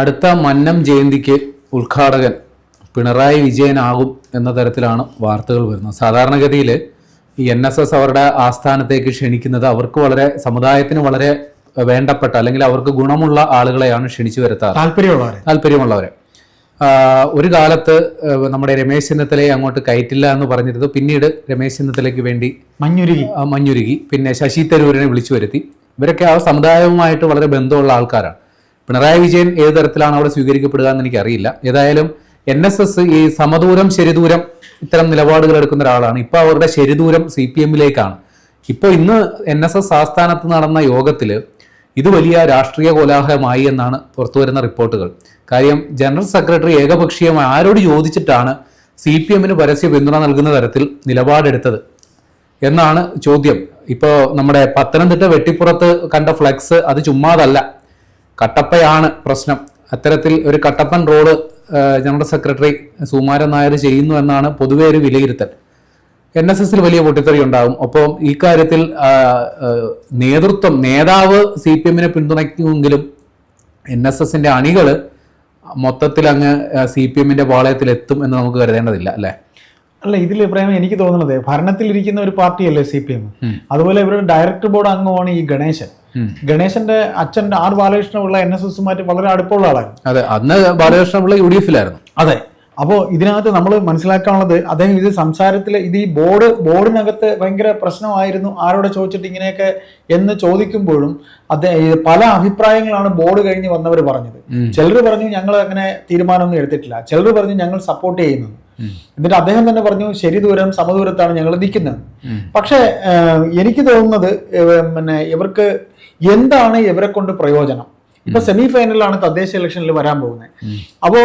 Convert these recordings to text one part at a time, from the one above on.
അടുത്ത മന്നം ജയന്തിക്ക് ഉദ്ഘാടകൻ പിണറായി വിജയനാകും എന്ന തരത്തിലാണ് വാർത്തകൾ വരുന്നത്. സാധാരണഗതിയിൽ ഈ എൻ എസ് എസ് അവരുടെ ആസ്ഥാനത്തേക്ക് ക്ഷണിക്കുന്നത് അവർക്ക് വളരെ സമുദായത്തിന് വളരെ വേണ്ടപ്പെട്ട അല്ലെങ്കിൽ അവർക്ക് ഗുണമുള്ള ആളുകളെയാണ് ക്ഷണിച്ചു വരുത്താറ്. താല്പര്യമുള്ളവരെ. താല്പര്യമുള്ളവരെ. ഒരു കാലത്ത് നമ്മുടെ രമേശ് ചെന്നിത്തലയെ അങ്ങോട്ട് കയറ്റില്ല എന്ന് പറഞ്ഞിരുന്നു പിന്നീട് രമേശ് ചെന്നിത്തലയ്ക്ക് വേണ്ടി മഞ്ഞുരുകി. മഞ്ഞുരുകി. പിന്നെ ശശി തരൂരിനെ വിളിച്ചു വരുത്തി. ഇവരൊക്കെ ആ സമുദായവുമായിട്ട് വളരെ ബന്ധമുള്ള ആൾക്കാരാണ്. പിണറായി വിജയൻ ഏത് തരത്തിലാണ് അവിടെ സ്വീകരിക്കപ്പെടുക എന്ന് എനിക്കറിയില്ല. ഏതായാലും എൻ എസ് എസ് ഈ സമദൂരം ശരിദൂരം ഇത്തരം നിലപാടുകൾ എടുക്കുന്ന ഒരാളാണ്. ഇപ്പൊ അവരുടെ ശരിദൂരം സി പി എമ്മിലേക്കാണ്. ഇപ്പോൾ ഇന്ന് എൻ എസ് എസ് ആസ്ഥാനത്ത് നടന്ന യോഗത്തിൽ ഇത് വലിയ രാഷ്ട്രീയ കോലാഹലമായി എന്നാണ് പുറത്തുവരുന്ന റിപ്പോർട്ടുകൾ. കാര്യം ജനറൽ സെക്രട്ടറി ഏകപക്ഷീയമായി ആരോട് ചോദിച്ചിട്ടാണ് സി പി എമ്മിന് പരസ്യ പിന്തുണ നൽകുന്ന തരത്തിൽ നിലപാടെടുത്തത് എന്നാണ് ചോദ്യം. ഇപ്പോൾ നമ്മുടെ പത്തനംതിട്ട വെട്ടിപ്പുറത്ത് കണ്ട ഫ്ലെക്സ് അത് ചുമ്മാതല്ല. കട്ടപ്പയാണ് പ്രശ്നം. അത്തരത്തിൽ ഒരു Kattappan road general secretary Sumaran Nair ചെയ്യുന്നു എന്നാണ് പൊതുവെ ഒരു വിലയിരുത്തൽ. എൻ എസ് എസിൽ വലിയ പൊട്ടിത്തെറി ഉണ്ടാകും. ഒപ്പം ഈ കാര്യത്തിൽ ആ, ആ, നേതൃത്വം നേതാവ് സി പി എമ്മിനെ പിന്തുണയ്ക്കുമെങ്കിലും എൻ എസ് എസിന്റെ അണികൾ മൊത്തത്തിൽ അങ്ങ് സി പി എമ്മിന്റെ പാളയത്തിൽ എത്തും എന്ന് നമുക്ക് കരുതേണ്ടതില്ല അല്ലേ? അല്ല ഇതിൽ ഇബ്രാഹിം എനിക്ക് തോന്നുന്നത് ഭരണത്തിലിരിക്കുന്ന ഒരു പാർട്ടിയല്ലേ സി പി എം? അതുപോലെ ഇവരുടെ ഡയറക്ടർ ബോർഡ് അംഗമാണ് ഈ ഗണേശൻ. ഗണേശന്റെ അച്ഛന്റെ ആർ ബാലകൃഷ്ണപിള്ള എൻ എസ് എസുമായിട്ട് വളരെ അടുപ്പമുള്ള ആളായിരുന്നു. അതെ അന്ന് ബാലകൃഷ്ണപിള്ള യു ഡി എഫിലായിരുന്നു. അതെ. അപ്പോൾ ഇതിനകത്ത് നമ്മൾ മനസ്സിലാക്കാനുള്ളത് അദ്ദേഹം ഇത് സംസാരത്തിൽ ഇത് ഈ ബോർഡ് ബോർഡിനകത്ത് ഭയങ്കര പ്രശ്നമായിരുന്നു. ആരോടെ ചോദിച്ചിട്ട് ഇങ്ങനെയൊക്കെ എന്ന് ചോദിക്കുമ്പോഴും അദ്ദേഹം പല അഭിപ്രായങ്ങളാണ് ബോർഡ് കഴിഞ്ഞ് വന്നവർ പറഞ്ഞത്. ചിലർ പറഞ്ഞു ഞങ്ങൾ അങ്ങനെ തീരുമാനമൊന്നും എടുത്തിട്ടില്ല. ചിലർ പറഞ്ഞു ഞങ്ങൾ സപ്പോർട്ട് ചെയ്യുന്നത്. എന്നിട്ട് അദ്ദേഹം തന്നെ പറഞ്ഞു ശരി ദൂരം സമദൂരത്താണ് ഞങ്ങൾ നിൽക്കുന്നത്. പക്ഷേ എനിക്ക് തോന്നുന്നത് പിന്നെ ഇവർക്ക് എന്താണ് ഇവരെ കൊണ്ട് പ്രയോജനം? ഇപ്പൊ സെമി ഫൈനലാണ് തദ്ദേശ ഇലക്ഷനിൽ വരാൻ പോകുന്നത്. അപ്പോ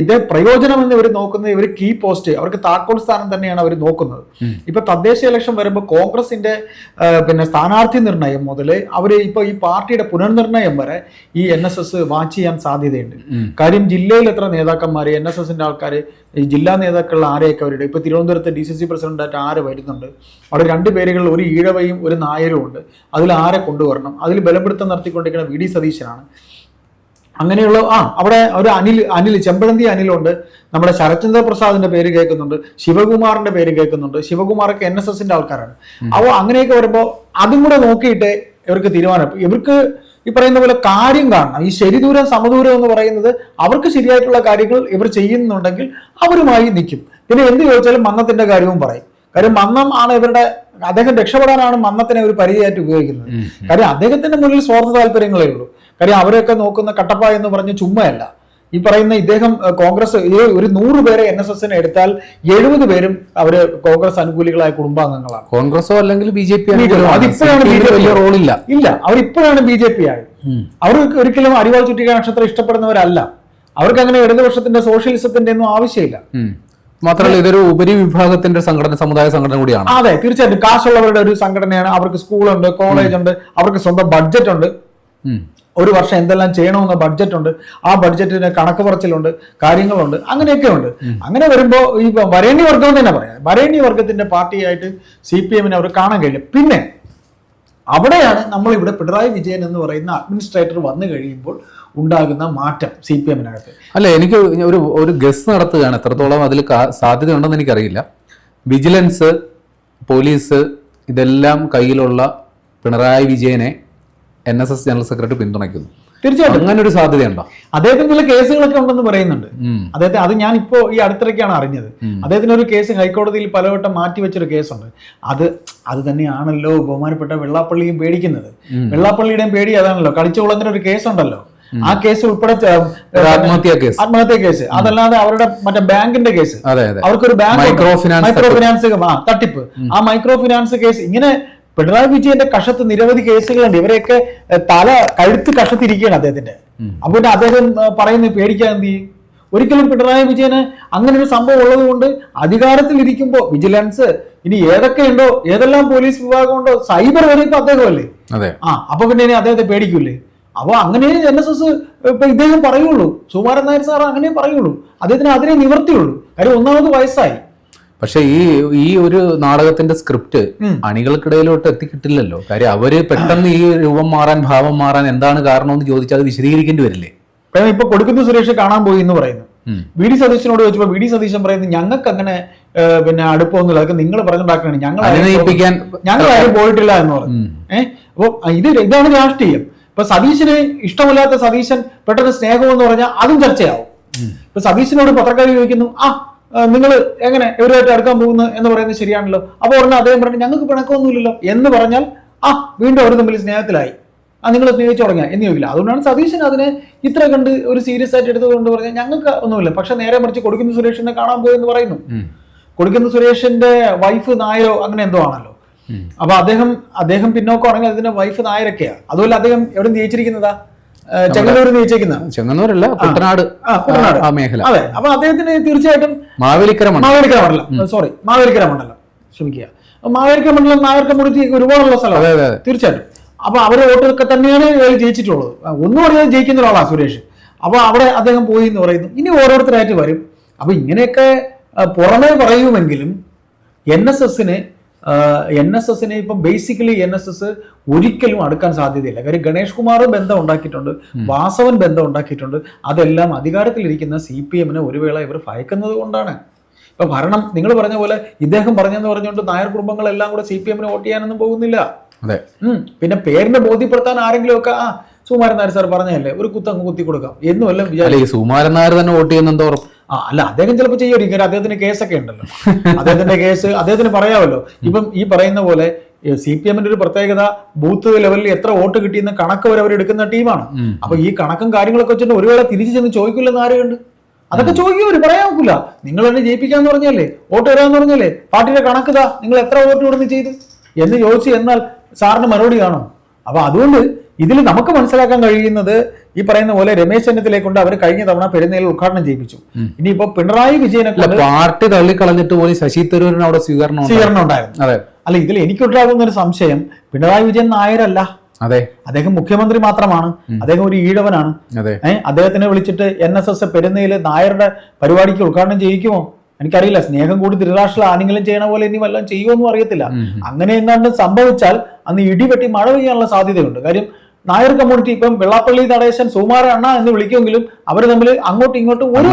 ഇത് പ്രയോജനം എന്ന് ഇവർ നോക്കുന്നത് ഇവർ കീ പോസ്റ്റ് അവർക്ക് താക്കോൽ സ്ഥാനം തന്നെയാണ് അവർ നോക്കുന്നത്. ഇപ്പൊ തദ്ദേശ ഇലക്ഷൻ വരുമ്പോൾ കോൺഗ്രസിന്റെ പിന്നെ സ്ഥാനാർത്ഥി നിർണയം മുതൽ അവർ ഇപ്പൊ ഈ പാർട്ടിയുടെ പുനർനിർണയം വരെ ഈ എൻ എസ് എസ് വാച്ച് ചെയ്യാൻ സാധ്യതയുണ്ട്. കാര്യം ജില്ലയിൽ എത്ര നേതാക്കന്മാർ എൻ എസ് എസിന്റെ ആൾക്കാർ ഈ ജില്ലാ നേതാക്കളിൽ ആരെയൊക്കെ അവരുടെ ഇപ്പൊ തിരുവനന്തപുരത്ത് ഡി സി സി പ്രസിഡന്റായിട്ട് ആര് വരുന്നുണ്ട്? അവിടെ രണ്ട് പേരുകളിൽ ഒരു ഈഴവയും ഒരു നായരും ഉണ്ട് അതിൽ ആരെ കൊണ്ടുവരണം? അതിൽ ബലപ്പെടുത്തം നടത്തിക്കൊണ്ടിരിക്കുന്ന വി ഡി സതീശനാണ്. അങ്ങനെയുള്ള ആ അവിടെ ഒരു അനിൽ അനിൽ ചെമ്പഴന്തി അനിലുണ്ട്. നമ്മുടെ ശരത്ചന്ദ്ര പ്രസാദിന്റെ പേര് കേൾക്കുന്നുണ്ട്. ശിവകുമാറിന്റെ പേര് കേൾക്കുന്നുണ്ട്. ശിവകുമാറൊക്കെ എൻ എസ് എസിന്റെ ആൾക്കാരാണ്. അപ്പോൾ അങ്ങനെയൊക്കെ വരുമ്പോൾ അതും കൂടെ നോക്കിയിട്ട് ഇവർക്ക് തീരുമാനം. ഇവർക്ക് ഈ പറയുന്ന പോലെ കാര്യം കാണണം. ഈ ശരിദൂരം സമദൂരം എന്ന് പറയുന്നത് അവർക്ക് ശരിയായിട്ടുള്ള കാര്യങ്ങൾ ഇവർ ചെയ്യുന്നുണ്ടെങ്കിൽ അവരുമായി നിൽക്കും. പിന്നെ എന്ത് ചോദിച്ചാലും മന്നത്തിന്റെ കാര്യവും പറയും. കാര്യം മന്നം ആണ് ഇവരുടെ അദ്ദേഹം രക്ഷപ്പെടാനാണ് മന്നത്തിനെ ഒരു പരിചയമായിട്ട് ഉപയോഗിക്കുന്നത്. കാര്യം അദ്ദേഹത്തിന്റെ മുന്നിൽ സ്വാർത്ഥ താല്പര്യങ്ങളേ ഉള്ളൂ. കാര്യം അവരെയൊക്കെ നോക്കുന്ന കട്ടപ്പ എന്ന് പറഞ്ഞ് ചുമ്മയല്ല. ഈ പറയുന്ന ഇദ്ദേഹം കോൺഗ്രസ് ഒരു നൂറ് പേരെ എൻ എസ് എസിനെ എടുത്താൽ എഴുപത് പേരും അവർ കോൺഗ്രസ് അനുകൂലികളായ കുടുംബാംഗങ്ങളാണ്. കോൺഗ്രസോ അല്ലെങ്കിൽ ബി ജെ പി അതിപ്പോഴാണ് ബി ജെ പി. റോളില്ല. ഇല്ല അവരിപ്പോഴാണ് ബി ജെ പി ആയത്. അവർ ഒരിക്കലും അരിവാൾ ചുറ്റിക നക്ഷത്രം ഇഷ്ടപ്പെടുന്നവരല്ല. അവർക്ക് അങ്ങനെ ഇടതുപക്ഷത്തിന്റെ സോഷ്യലിസത്തിന്റെ ഒന്നും ആവശ്യമില്ല. മാത്രമല്ല ഇതൊരു ഉപരി വിഭാഗത്തിന്റെ സംഘടന സമുദായ സംഘടന കൂടിയാണ്. അതെ തീർച്ചയായിട്ടും കാശുള്ളവരുടെ ഒരു സംഘടനയാണ്. അവർക്ക് സ്കൂളുണ്ട് കോളേജ് ഉണ്ട് അവർക്ക് സ്വന്തം ബഡ്ജറ്റ് ഉണ്ട്. ഒരു വർഷം എന്തെല്ലാം ചെയ്യണമെന്ന ബഡ്ജറ്റ് ഉണ്ട് ആ ബഡ്ജറ്റിന് കണക്ക് പറച്ചിലുണ്ട് കാര്യങ്ങളുണ്ട് അങ്ങനെയൊക്കെ ഉണ്ട് അങ്ങനെ വരുമ്പോൾ ഈ വരേണ്യ വർഗം തന്നെ പറയാം. വരേണ്യ വർഗത്തിന്റെ പാർട്ടിയായിട്ട് സി പി എമ്മിനെ അവർ കാണാൻ കഴിയില്ല പിന്നെ അവിടെയാണ് നമ്മൾ ഇവിടെ പിണറായി വിജയൻ എന്ന് പറയുന്ന അഡ്മിനിസ്ട്രേറ്റർ വന്നു കഴിയുമ്പോൾ ഉണ്ടാകുന്ന മാറ്റം സി പി എമ്മിനകത്ത് അല്ല എനിക്ക് ഒരു ഒരു ഗസ് നടത്തുകയാണ്. എത്രത്തോളം അതിൽ സാധ്യത ഉണ്ടെന്ന് എനിക്കറിയില്ല. വിജിലൻസ് പോലീസ് ഇതെല്ലാം കയ്യിലുള്ള പിണറായി വിജയനെ N S S general secretary പിന്തുണയ്ക്കുന്നു. തീർച്ചയായിട്ടും. അങ്ങനെ ഒരു സാധ്യതയുണ്ടോ? അദ്ദേഹത്തിന് ചില കേസുകളൊക്കെ ഉണ്ടെന്ന് പറയുന്നുണ്ട്. അദ്ദേഹത്തെ അത് ഞാൻ ഇപ്പോ ഈ അടുത്തിടയ്ക്കാണ് അറിഞ്ഞത്. അദ്ദേഹത്തിന് ഒരു കേസ് ഹൈക്കോടതിയിൽ പലവട്ടം മാറ്റി വെച്ചൊരു കേസുണ്ട്. അത് അത് തന്നെയാണല്ലോ ബഹുമാനപ്പെട്ട വെള്ളാപ്പള്ളിയും പേടിക്കുന്നത്. വെള്ളാപ്പള്ളിയുടെയും പേടി അതാണല്ലോ. കളിച്ചുകുളങ്ങനെ ഒരു കേസുണ്ടല്ലോ. ആ കേസ് ഉൾപ്പെടെ ആത്മഹത്യ കേസ്. ആത്മഹത്യ കേസ്. അതല്ലാതെ അവരുടെ മറ്റേ ബാങ്കിന്റെ കേസ്. അവർക്കൊരു bank micro finance micro finance തട്ടിപ്പ്. ആ മൈക്രോ ഫിനാൻസ് കേസ് ഇങ്ങനെ പിണറായി വിജയന്റെ കഷത്ത് നിരവധി കേസുകളുണ്ട്. ഇവരെയൊക്കെ തല കഴുത്ത് കഷത്തിരിക്കുകയാണ് അദ്ദേഹത്തിന്റെ. അപ്പൊ പിന്നെ അദ്ദേഹം പറയുന്നത് പേടിക്കാൻ എന്ത് ചെയ്യും? ഒരിക്കലും പിണറായി വിജയന് അങ്ങനെ ഒരു സംഭവം ഉള്ളത് കൊണ്ട് അധികാരത്തിൽ ഇരിക്കുമ്പോ വിജിലൻസ് ഇനി ഏതൊക്കെ ഉണ്ടോ ഏതെല്ലാം പോലീസ് വിഭാഗം ഉണ്ടോ സൈബർ വരെ ഇപ്പൊ അദ്ദേഹമല്ലേ ആ അപ്പൊ പിന്നെ ഇനി അദ്ദേഹത്തെ പേടിക്കൂലേ? അപ്പൊ അങ്ങനെ എൻ എസ് എസ് ഇപ്പൊ ഇദ്ദേഹം പറയുള്ളൂ. സുമാരൻ നായർ സാർ അങ്ങനെ പറയുള്ളൂ. അദ്ദേഹത്തിന് അതിനെ നിവർത്തിയുള്ളൂ. കാര്യം ഒന്നാമത് വയസ്സായി. പക്ഷെ ഈ ഈ ഒരു നാടകത്തിന്റെ സ്ക്രിപ്റ്റ്. അണികൾക്കിടയിലോട്ട് എത്തിക്കിട്ടില്ലല്ലോ. കാര്യം അവർ പെട്ടെന്ന് ഈ രൂപം മാറാൻ ഭാവം മാറാൻ എന്താണ് കാരണം എന്ന് ചോദിച്ചാൽ അത് വിശദീകരിക്കേണ്ടി വരില്ലേ? ഇപ്പൊ കൊടുക്കുന്ന സുരേഷ് കാണാൻ പോയി എന്ന് പറയുന്നു. വി ഡി സതീശനോട് ചോദിച്ചപ്പോൾ വി ഡി സതീശൻ പറയുന്നത് ഞങ്ങൾക്ക് അങ്ങനെ പിന്നെ അടുപ്പമൊന്നുമില്ല. അതൊക്കെ നിങ്ങൾ പറഞ്ഞുണ്ടാക്കണേ ഞങ്ങൾ ഞങ്ങൾ ആരും പോയിട്ടില്ല എന്ന് പറഞ്ഞു. ഏഹ് അപ്പൊ ഇത് ഇതാണ് രാഷ്ട്രീയം. ഇപ്പൊ സതീശന് ഇഷ്ടമില്ലാത്ത സതീശൻ പെട്ടെന്ന് സ്നേഹം എന്ന് പറഞ്ഞാൽ അതും ചർച്ചയാവും. ഇപ്പൊ സതീശനോട് പത്രക്കാർ ചോദിക്കുന്നു ആ നിങ്ങൾ എങ്ങനെ ഇവരുമായിട്ട് അടുക്കാൻ പോകുന്നു എന്ന് പറയുന്നത് ശരിയാണല്ലോ. അപ്പോൾ ഉടനെ അദ്ദേഹം പറഞ്ഞു ഞങ്ങൾക്ക് പിണക്കമൊന്നുമില്ലല്ലോ. എന്ന് പറഞ്ഞാൽ ആ വീണ്ടും അവർ തമ്മിൽ സ്നേഹത്തിലായി. ആ നിങ്ങൾ സ്നേഹിച്ചു തുടങ്ങിയ. എന്ന് ചോദിക്കില്ല അതുകൊണ്ടാണ് സതീശൻ അതിനെ ഇത്ര കണ്ട് ഒരു സീരിയസ് ആയിട്ട് എടുത്തുകൊണ്ട് പറഞ്ഞാൽ ഞങ്ങൾക്ക് ഒന്നുമില്ല. പക്ഷെ നേരെ മറിച്ച് കൊടുക്കുന്ന സുരേഷിനെ കാണാൻ പോയി എന്ന് പറയുന്നു. കൊടുക്കുന്ന സുരേഷിന്റെ വൈഫ് നായരോ അങ്ങനെ എന്തോ ആണല്ലോ. അപ്പൊ അദ്ദേഹം അദ്ദേഹം പിന്നോക്കമാണെങ്കിൽ അതിന്റെ വൈഫ് നായരൊക്കെയാ. അതുപോലെ അദ്ദേഹം എവിടെ ജയിച്ചിരിക്കുന്നതാ? ചെങ്ങന്നൂർ ജയിച്ചേക്കുന്ന. ചെങ്ങന്നൂരല്ല കുട്ടനാട്. കുട്ടനാട്. ആ മേഖല. അതെ. അപ്പൊ അദ്ദേഹത്തിന് തീർച്ചയായിട്ടും മാവേലിക്കര മണ്ഡലം. മാവേലിക്കര മണ്ഡലം. സോറി മാവേലിക്കര മണ്ഡലം. ക്ഷമിക്കുക. മാവേലിക്കര മണ്ഡലം നായർ മുടി ഒരുപാടുള്ള സ്ഥലം സ്ഥലമാണ് തീർച്ചയായിട്ടും. അപ്പൊ അവരെ വോട്ടൊക്കെ തന്നെയാണ് ഇയാൾ ജയിച്ചിട്ടുള്ളത്. ഒന്നും അറിയാതെ ജയിക്കുന്ന ഒരാളാണ് സുരേഷ്. അപ്പൊ അവിടെ അദ്ദേഹം പോയി എന്ന് പറയുന്നു. ഇനി ഓരോരുത്തരായിട്ട് വരും. അപ്പൊ ഇങ്ങനെയൊക്കെ പുറമേ പറയുമെങ്കിലും എൻ എസ് എസിന് എൻ എസ് എസിനെ ഇപ്പം ബേസിക്കലി എൻ എസ് എസ് ഒരിക്കലും അടുക്കാൻ സാധ്യതയില്ല. കാര്യം ഗണേഷ് കുമാർ ബന്ധം ഉണ്ടാക്കിയിട്ടുണ്ട് വാസവൻ ബന്ധം ഉണ്ടാക്കിയിട്ടുണ്ട്. അതെല്ലാം അധികാരത്തിലിരിക്കുന്ന സി പി എമ്മിനെ ഒരു വേള ഇവർ ഭയക്കുന്നത് കൊണ്ടാണ്. ഇപ്പൊ ഭരണം നിങ്ങൾ പറഞ്ഞ പോലെ ഇദ്ദേഹം പറഞ്ഞെന്ന് പറഞ്ഞുകൊണ്ട് നായർ കുടുംബങ്ങളെല്ലാം കൂടെ സി പി എമ്മിനെ വോട്ട് ചെയ്യാനൊന്നും പോകുന്നില്ല. അതെ. പിന്നെ പേരിനെ ബോധ്യപ്പെടുത്താൻ ആരെങ്കിലും ഒക്കെ ആ സുകുമാരൻ നായർ സാർ പറഞ്ഞതല്ലേ ഒരു കുത്തങ്ങ് കുത്തി കൊടുക്കാം. എന്നും എല്ലാം വിചാരിച്ചു സുമാരൻ ഈ സുകുമാരൻ നായർ തന്നെ വോട്ട് ഉറപ്പ് ആ അല്ല അദ്ദേഹം ചിലപ്പോൾ ചെയ്യുമായിരിക്കും കാര്യം അദ്ദേഹത്തിന് കേസൊക്കെ ഉണ്ടല്ലോ. അദ്ദേഹത്തിന്റെ കേസ് അദ്ദേഹത്തിന് പറയാമല്ലോ. ഇപ്പം ഈ പറയുന്ന പോലെ സി പി എമ്മിന്റെ ഒരു പ്രത്യേകത ബൂത്ത് ലെവലിൽ എത്ര വോട്ട് കിട്ടിയെന്ന് കണക്ക് വരെ അവർ എടുക്കുന്ന ടീമാണ്. അപ്പൊ ഈ കണക്കും കാര്യങ്ങളൊക്കെ വെച്ചിട്ട് ഒരു വേള തിരിച്ചു ചെന്ന് ചോദിക്കില്ലെന്ന് ആരുണ്ട് അതൊക്കെ ചോദിക്കും അവർ പറയാൻ നിങ്ങൾ എന്നെ ജയിപ്പിക്കാന്ന് പറഞ്ഞല്ലേ? വോട്ട് വരാന്ന് പറഞ്ഞല്ലേ? പാർട്ടിയുടെ കണക്കുതാ നിങ്ങൾ എത്ര വോട്ട് ഇവിടുന്ന് ചെയ്ത്? എന്ന് ചോദിച്ചു എന്നാൽ സാറിന് മറുപടി കാണും. അപ്പൊ അതുകൊണ്ട് ഇതിൽ നമുക്ക് മനസ്സിലാക്കാൻ കഴിയുന്നത് ഈ പറയുന്ന പോലെ രമേശ് ചെന്നിത്തലയെ കൊണ്ട് അവർ കഴിഞ്ഞ തവണ പെരുന്നയിൽ ഉദ്ഘാടനം ചെയ്യിപ്പിച്ചു. ഇനിയിപ്പോ പിണറായി വിജയനെ പാർട്ടി തള്ളിക്കളഞ്ഞിട്ട് പോലും ശശി തരൂരിന് അവിടെ സ്വീകരണം. സ്വീകരണം ഉണ്ടായിരുന്നു. അതെ. അല്ല ഇതിൽ എനിക്കുണ്ടാകുന്ന ഒരു സംശയം പിണറായി വിജയൻ നായരല്ല. അതെ. അദ്ദേഹം മുഖ്യമന്ത്രി മാത്രമാണ്. അദ്ദേഹം ഒരു ഈഴവനാണ്. ഏഹ് അദ്ദേഹത്തിനെ വിളിച്ചിട്ട് എൻ എസ് എസ് പെരുന്നയിൽ നായരുടെ പരിപാടിക്ക് ഉദ്ഘാടനം ചെയ്യിക്കുമോ? എനിക്കറിയില്ല. സ്നേഹം കൂടി ധൃതരാഷ്ട്ര ആരെങ്കിലും ചെയ്യണ പോലെ ഇനി വല്ലതും ചെയ്യുമോന്നും അറിയത്തില്ല. അങ്ങനെ എങ്ങാണ്ട് സംഭവിച്ചാൽ അന്ന് ഇടിവെട്ടി മഴ പെയ്യാനുള്ള സാധ്യതയുണ്ട്. കാര്യം നായർ കമ്മ്യൂണിറ്റി ഇപ്പം വെള്ളാപ്പള്ളി നടേശൻ സുമാര അണ്ണ എന്ന് വിളിക്കുമെങ്കിലും അവർ തമ്മിൽ അങ്ങോട്ടും ഇങ്ങോട്ടും ഒരു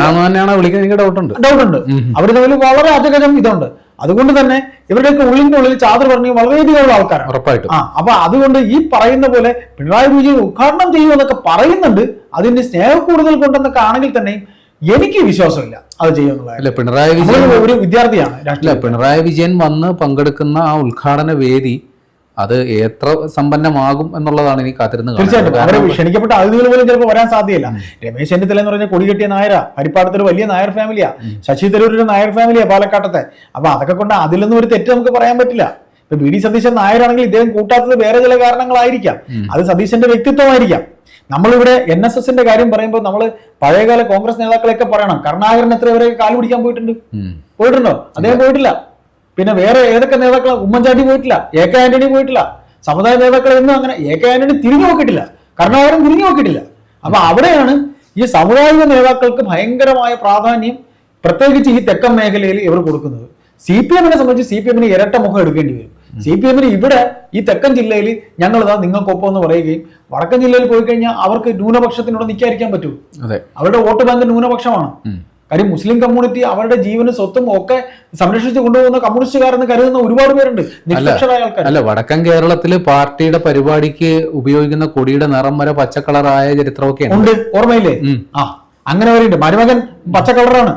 ഡൗട്ട് ഉണ്ട്. ഡൗട്ട് ഉണ്ട്. അവർ തമ്മിൽ വളരെ അജഗജം ഇതുണ്ട്. അതുകൊണ്ട് തന്നെ ഇവരുടെയൊക്കെ ഉള്ളിന്റെ ഉള്ളിൽ ചാദർ പറഞ്ഞ് വളരെയധികം ഉള്ള ആൾക്കാരാണ്. ഉറപ്പായിട്ടും. ആ അപ്പൊ അതുകൊണ്ട് ഈ പറയുന്ന പോലെ പിണറായി വിജയൻ ഉദ്ഘാടനം ചെയ്യുമെന്നൊക്കെ പറയുന്നുണ്ട്. അതിന്റെ സ്നേഹം കൂടുതൽ കൊണ്ടെന്നൊക്കെ ആണെങ്കിൽ തന്നെയും എനിക്ക് വിശ്വാസമില്ല അത് ചെയ്യുന്നുള്ള പിണറായി വിജയൻ ഒരു വിദ്യാർത്ഥിയാണ് പിണറായി വിജയൻ വന്ന് പങ്കെടുക്കുന്ന ആ ഉദ്ഘാടന വേദി അത് എത്ര സമ്പന്നമാകും എന്നുള്ളതാണ് ഇനി കാത്തിരുന്ന് തീർച്ചയായിട്ടും. അവരെ ക്ഷണിക്കപ്പെട്ട അതിഥികൾ പോലും ചിലപ്പോൾ വരാൻ സാധ്യതയില്ല. രമേശ് ചെന്നിത്തല എന്ന് പറഞ്ഞ കൊടി കെട്ടിയ നായരാ. ഹരിപ്പാടത്ത് ഒരു വലിയ നായർ ഫാമിലിയാ. ശശി തരൂർ ഒരു നായർ ഫാമിലിയാ പാലക്കാട്ടത്തെ. അപ്പൊ അതൊക്കെ കൊണ്ട് അതിലൊന്നും ഒരു തെറ്റ് നമുക്ക് പറയാൻ പറ്റില്ല. ഇപ്പൊ ബി ഡി സതീശൻ നായരാണെങ്കിൽ ഇദ്ദേഹം കൂട്ടാത്തത് വേറെ ചില കാരണങ്ങളായിരിക്കാം. അത് സതീശന്റെ വ്യക്തിത്വമായിരിക്കാം. നമ്മളിവിടെ എൻ എസ് എസിന്റെ കാര്യം പറയുമ്പോൾ നമ്മൾ പഴയകാല കോൺഗ്രസ് നേതാക്കളെയൊക്കെ പറയണം. കരുണാകരൻ എത്ര വരെ കാലുപിടിക്കാൻ പോയിട്ടുണ്ട്. പോയിട്ടുണ്ടോ? അദ്ദേഹം പോയിട്ടില്ല. പിന്നെ വേറെ ഏതൊക്കെ നേതാക്കൾ ഉമ്മൻചാണ്ടി പോയിട്ടില്ല എ കെ ആന്റണി പോയിട്ടില്ല സമുദായ നേതാക്കളൊന്നും അങ്ങനെ എ കെ ആന്റണി തിരിഞ്ഞു നോക്കിയിട്ടില്ല കർണാകരം തിരിഞ്ഞു നോക്കിയിട്ടില്ല. അപ്പൊ അവിടെയാണ് ഈ സാമുദായിക നേതാക്കൾക്ക് ഭയങ്കരമായ പ്രാധാന്യം പ്രത്യേകിച്ച് ഈ തെക്കൻ മേഖലയിൽ ഇവർ കൊടുക്കുന്നത്. സി പി എമ്മിനെ സംബന്ധിച്ച് സി പി എമ്മിന് ഇരട്ട മുഖം എടുക്കേണ്ടി വരും. സി പി എമ്മിന് ഇവിടെ ഈ തെക്കൻ ജില്ലയിൽ ഞങ്ങൾ ഇതാ നിങ്ങൾക്കൊപ്പം എന്ന് പറയുകയും വടക്കൻ ജില്ലയിൽ പോയി കഴിഞ്ഞാൽ അവർക്ക് ന്യൂനപക്ഷത്തിനോട് നിൽക്കാതിരിക്കാൻ പറ്റൂ. അവരുടെ വോട്ട് ബാങ്ക് ന്യൂനപക്ഷമാണ്. കാര്യം മുസ്ലിം കമ്മ്യൂണിറ്റി അവരുടെ ജീവനും സ്വത്തും ഒക്കെ സംരക്ഷിച്ചു കൊണ്ടുപോകുന്ന കമ്മ്യൂണിസ്റ്റുകാരെന്ന് കരുതുന്ന ഒരുപാട് പേരുണ്ട്. നിഷ്പക്ഷരായ ആൾക്കാർ അല്ല വടക്കൻ കേരളത്തിൽ പാർട്ടിയുടെ പരിപാടിക്ക് ഉപയോഗിക്കുന്ന കൊടിയുടെ നിറം വരെ പച്ച കളറായ ചരിത്രമൊക്കെ ഉണ്ട്. ഉണ്ട്. ഓർമ്മയില്ലേ? ആ അങ്ങനെ വരെയുണ്ട്. മരുമകൻ പച്ച കളറാണ്.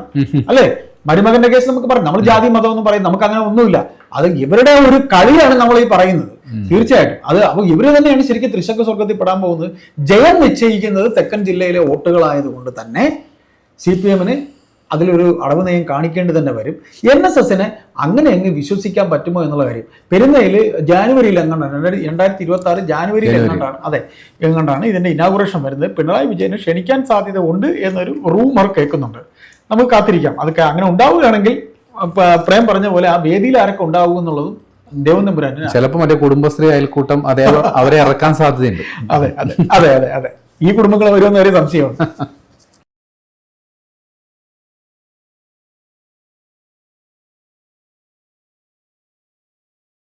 അല്ലേ? മരുമകന്റെ കേസ് നമുക്ക് പറയാം. നമ്മൾ ജാതി മതം ഒന്നും പറയും. നമുക്ക് അങ്ങനെ ഒന്നുമില്ല. അത് ഇവരുടെ ഒരു കളിയാണ് നമ്മൾ ഈ പറയുന്നത്. തീർച്ചയായിട്ടും. അത് അപ്പൊ ഇവർ തന്നെയാണ് ശരിക്കും ത്രിശക്ക സ്വർഗത്തിൽ പെടാൻ പോകുന്നത്. ജയം നിശ്ചയിക്കുന്നത് തെക്കൻ ജില്ലയിലെ വോട്ടുകളായതുകൊണ്ട് തന്നെ സി പി എമ്മിന് അതിലൊരു അടവ് നയം കാണിക്കേണ്ടി തന്നെ വരും. എൻ എസ് എസിനെ അങ്ങനെ അങ്ങ് വിശ്വസിക്കാൻ പറ്റുമോ എന്നുള്ള കാര്യം. പെരുന്നയിൽ ജാനുവരിയിൽ എങ്ങാണ്ടാണ്? രണ്ടായിരത്തി ഇരുപത്തി ആറ് ജാനുവരിയിൽ എങ്ങാണ്ടാണ്? അതെ എങ്ങാണ്ടാണ് ഇതിന്റെ ഇനാഗുറേഷൻ വരുന്നത്. പിണറായി വിജയന് ക്ഷണിക്കാൻ സാധ്യത ഉണ്ട് എന്നൊരു റൂമർ കേൾക്കുന്നുണ്ട്. നമുക്ക് കാത്തിരിക്കാം. അതൊക്കെ അങ്ങനെ ഉണ്ടാവുകയാണെങ്കിൽ പ്രേം പറഞ്ഞ പോലെ ആ വേദിയിൽ ആരൊക്കെ ഉണ്ടാവും എന്നുള്ളതും ദൈവം തമ്പുരാന് ചിലപ്പോ മറ്റേ കുടുംബശ്രീ അയൽക്കൂട്ടം അതേ അവരെ ഇറക്കാൻ സാധ്യതയുണ്ട്. അതെ അതെ അതെ അതെ. അതെ ഈ കുടുംബങ്ങൾ വരുമെന്ന് ഒരു സംശയമുണ്ട്